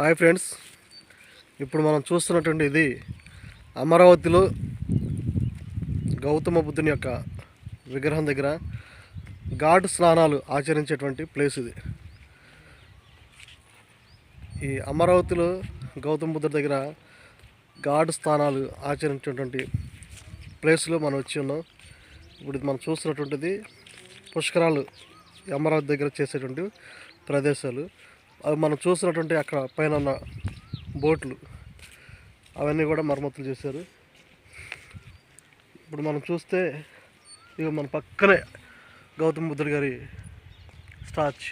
Hi friends. ఇప్పుడు మనం చూస్తున్నటువంటి ఇది అమరావతిలో గౌతమ బుద్ధుని యొక్క విగ్రహం దగ్గర ఘాట్ స్నానాలు ఆచరించేటువంటి ప్లేస్ ఇది. ఈ అమరావతిలో గౌతమ బుద్ధుడి దగ్గర ఘాట్ స్నానాలు ఆచరించేటువంటి ప్లేస్లో మనం వచ్చి ఉన్నాం. ఇప్పుడు ఇది మనం చూస్తున్నటువంటిది పుష్కరాలు ఈ అమరావతి దగ్గర చేసేటువంటి ప్రదేశాలు. అవి మనం చూసినటువంటి అక్కడ పైన ఉన్న బోట్లు అవన్నీ కూడా మరమ్మతులు చేశారు. ఇప్పుడు మనం చూస్తే ఇక మన పక్కనే గౌతమ్ బుద్ధుడి గారి statue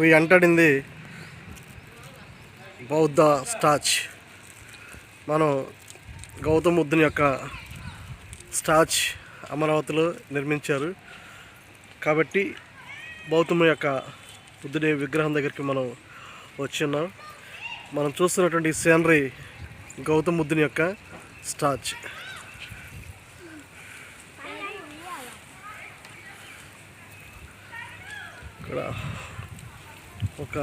we entered in the Bauddha statue మనం గౌతమ్ బుద్ధుని యొక్క స్టాచ్ అమరావతిలో నిర్మించారు. కాబట్టి గౌతమ యొక్క బుద్ధుడి విగ్రహం దగ్గరికి మనం వచ్చిన్నాం మనం చూస్తున్నటువంటి సీనరీ గౌతమ బుద్ధుని యొక్క స్టాచ్. ఇక్కడ ఒక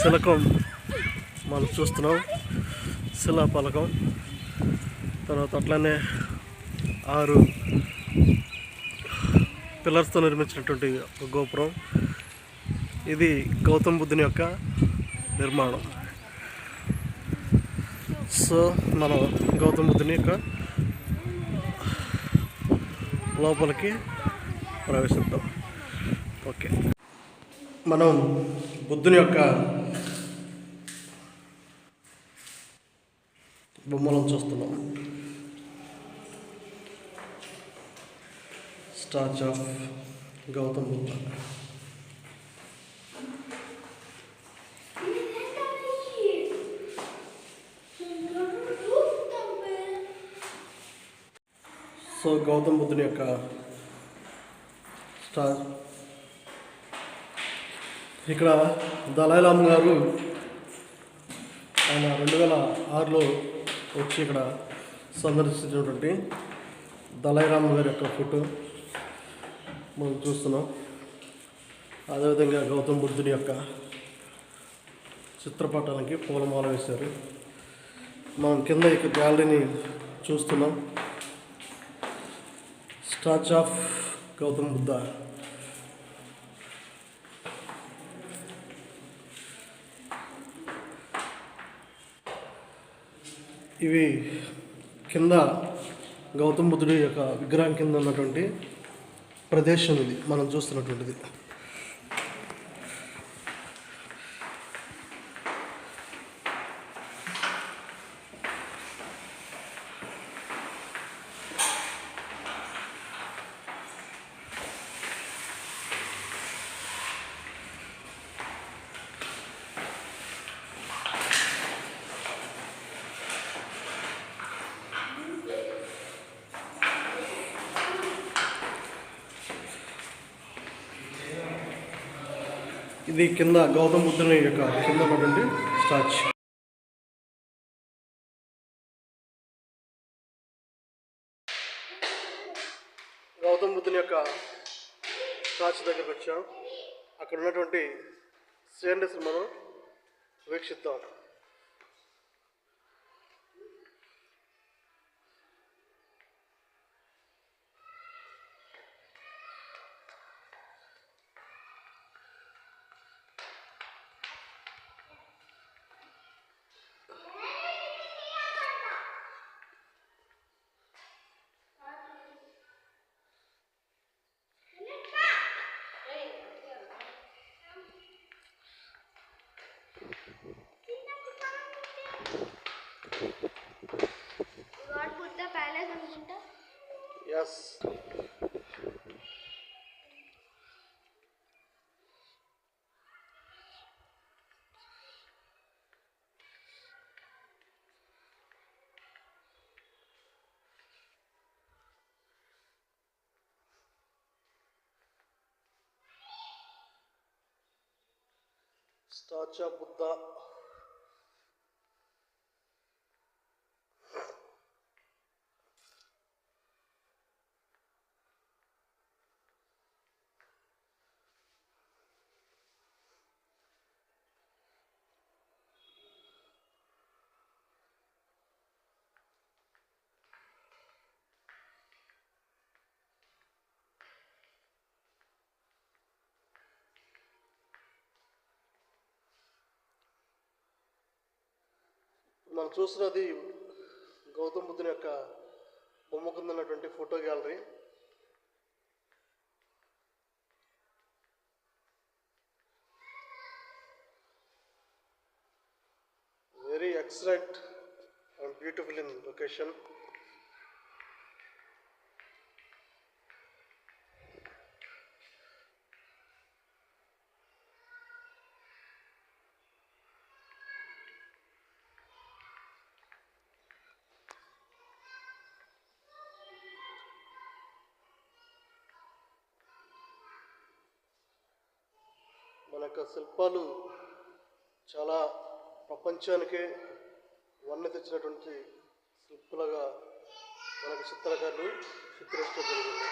శిలకం మనం చూస్తున్నాం. శిలా పలకం తర్వాత అట్లనే ఆరు పిల్లర్స్తో నిర్మించినటువంటి ఒక గోపురం. ఇది గౌతమ్ బుద్ధుని యొక్క నిర్మాణం. సో మనం గౌతమ్ బుద్ధుని యొక్క లోపలికి ప్రవేశిద్దాం. ఓకే. మనం బుద్ధుని యొక్క బొమ్మలను చూస్తున్నాం. Statue of Gautam Buddha so Gautam బుద్ధుని యొక్క స్టా ఇక్కడ దళాయిలామ్ గారు ఆయన రెండు వేల ఆరులో వచ్చి ఇక్కడ సందర్శించినటువంటి దళాయిరామ్ గారి యొక్క ఫోటో మనం చూస్తున్నాం. అదేవిధంగా గౌతమ్ బుద్ధుడి యొక్క చిత్రపటానికి పూలమాల వేశారు. మనం కింద ఇక గ్యాలరీని చూస్తున్నాం. Statue of Gautam Buddha. ఇవి కింద గౌతమ్ బుద్ధుడి యొక్క విగ్రహం కింద ఉన్నటువంటి ప్రదేశం ఇది. మనం చూస్తున్నటువంటిది. ఇది కింద గౌతమ బుద్ధుని యొక్క కింద ఉన్నటువంటి స్టాచ్ గౌతమ బుద్ధుని యొక్క స్టాచ్ దగ్గరకు వచ్చాం. అక్కడ ఉన్నటువంటి సీనరీస్ మనం వీక్షిద్దాం. ఎస్ స్టాచ్యూ ఆఫ్ బుద్ధ మనం చూస్తున్నది గౌతమ్ బుద్ధుని యొక్క బొమ్మ కింద ఉన్నటువంటి photo gallery. Very excellent and beautiful in location మన యొక్క శిల్పాలు చాలా ప్రపంచానికే వన్నె తెచ్చినటువంటి శిల్పులుగా మనకు చిత్రకారులు చిత్రించడం జరిగింది.